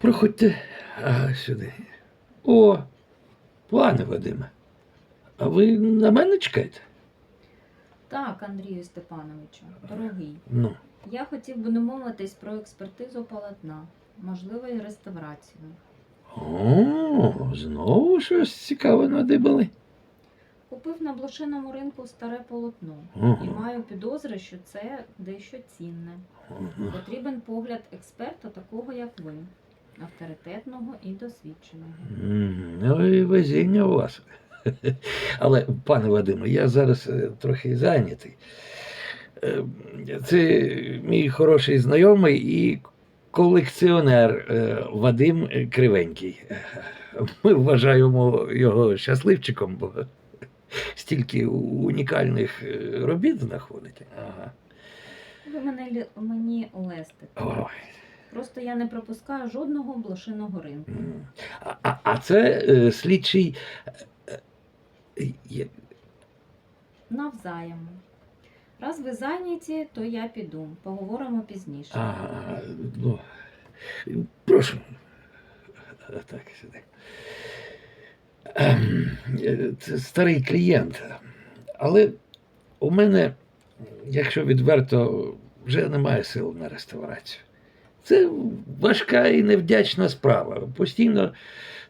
Проходьте а, сюди. О, пане Вадиме, а ви на мене чекаєте? Так, Андрію Степановичу, дорогий. Ну, Я хотів би домовитись про експертизу полотна, можливо, і реставрацію. о, знову щось цікаве надибали. Купив на блошиному ринку старе полотно і маю підозри, що це дещо цінне. Ага. Потрібен погляд експерта, такого як ви, авторитетного і досвідченого. Ну і везіння у вас. Але, пане Вадиме, я зараз е, трохи зайнятий. Е, Це мій хороший знайомий і колекціонер е, Вадим Кривенький. Ми вважаємо його щасливчиком, бо стільки унікальних робіт знаходить. Ага. Ви мене мені лестите. Ой. Просто я не пропускаю жодного блошиного ринку. А, а, це е, слідчий. е, е, Навзаєм. Раз ви зайняті, то я піду. Поговоримо пізніше. А, ну, прошу. Так, сюди. Ем, е, Це старий клієнт. Але у мене, якщо відверто, вже немає сил на реставрацію. Це важка і невдячна справа. Постійно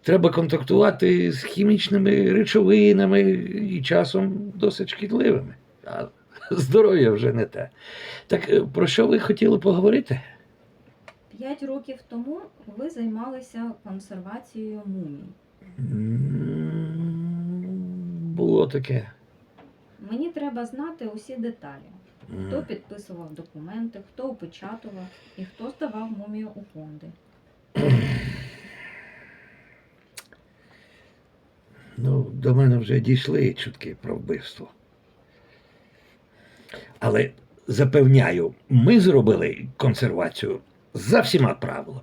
треба контактувати з хімічними речовинами і часом досить шкідливими. А здоров'я вже не те. Так е, про що ви хотіли поговорити? П'ять років тому ви займалися консервацією мумій. Було таке. Мені треба знати усі деталі. Хто підписував документи, хто опечатував і хто здавав мумію у фонди. Ну, до мене вже дійшли чутки про вбивство. Але запевняю, ми зробили консервацію за всіма правилами.